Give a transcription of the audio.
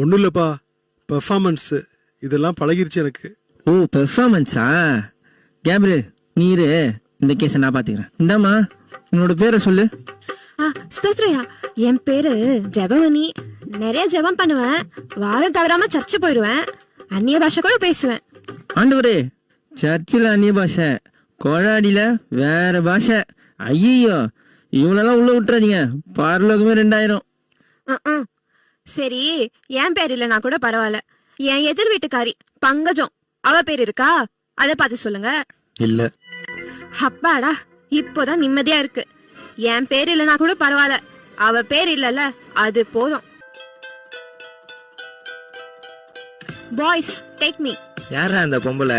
ஒன்றும் இல்லைப்பா பெர்ஃபார்மன்ஸ் இதெல்லாம் பழகிருச்சு எனக்கு. ஓ பெர்ஃபார்மன்ஸா கேப்ரியல் நீ இரு இந்த கேஸை நான் பாத்துக்கிறேன். இந்தாம்மா உன்னோட பேரை சொல்லு. ஸ்தோத்ரையா என் பேரு ஜெபமணி. நிறைய ஜெபம் பண்ணுவேன். வாரம் தவறாம சர்ச்சு போயிடுவேன். அந்நிய பாஷை கூட பேசுவேன். ஆண்டவரே சர்ச்சில் அந்நிய பாஷை. கொழாடியில வேற பாஷை. ஐயோ இவனெல்லாம் உள்ள விட்டுறாதீங்க. பரலோகமே ரெண்டாயிரம். சரி என் பேர் இல்லைனா கூட பரவாயில்ல. என் எதிர் வீட்டுக்காரி பங்கஜம். அவ பேர் இருக்கா? அத பார்த்து சொல்லுங்க. இல்ல. அப்பாடா இப்போதான் நிம்மதியா இருக்கு. என் பேர் இல்லைனா கூட பரவாயில்ல. அவ பேர் இல்லல அது போதும். பாய்ஸ் டேக் மீ யாரா அந்த பொம்பளை?